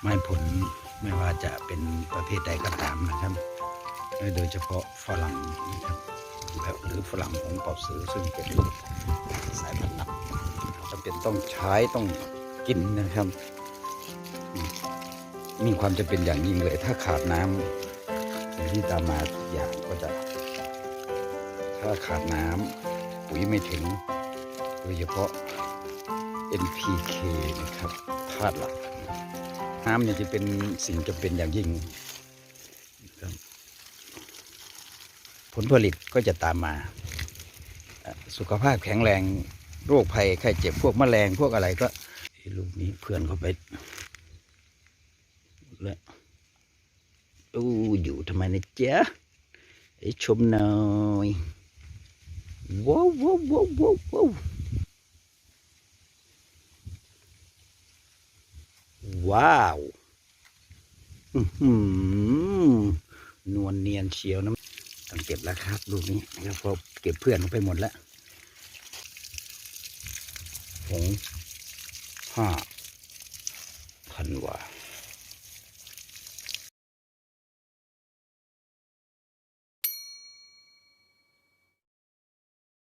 ไม้ผลไม่ว่าจะเป็นประเภทใดก็ตามนะครับ โดยเฉพาะฝรั่งนะครับหรือฝรั่งของเป่าสือซึ่งเป็นสายพันธุ์หนักจำเป็นต้องใช้ต้องกินนะครับ มีความจะเป็นอย่างยิ่งเลย ถ้าขาดน้ำอย่างที่ตามมาอย่างก็จะ ถ้าขาดน้ำปุ๋ยไม่ถึง โดยเฉพาะ NPK นะครับธาตุหลัก น้ำเนี่ยจะเป็นสิ่งจำเป็นอย่างยิ่งผลผลิตก็จะตามมา สุขภาพแข็งแรงโรคภัยไข้เจ็บพวกแมลงพวกอะไรก็ลูกนี้เพื่อนเขาไปแล้วอู้อยู่ทำไมนะจ๊ะไอชมหน่อยว้าวว้าวว้าวว้าว ว้าว อืนวลเนียนเชียวนะต้องเก็บแล้วครับลูกนี้นะครับเพอเก็บเพื่อนไปหมดแล้วหงห้าพันวา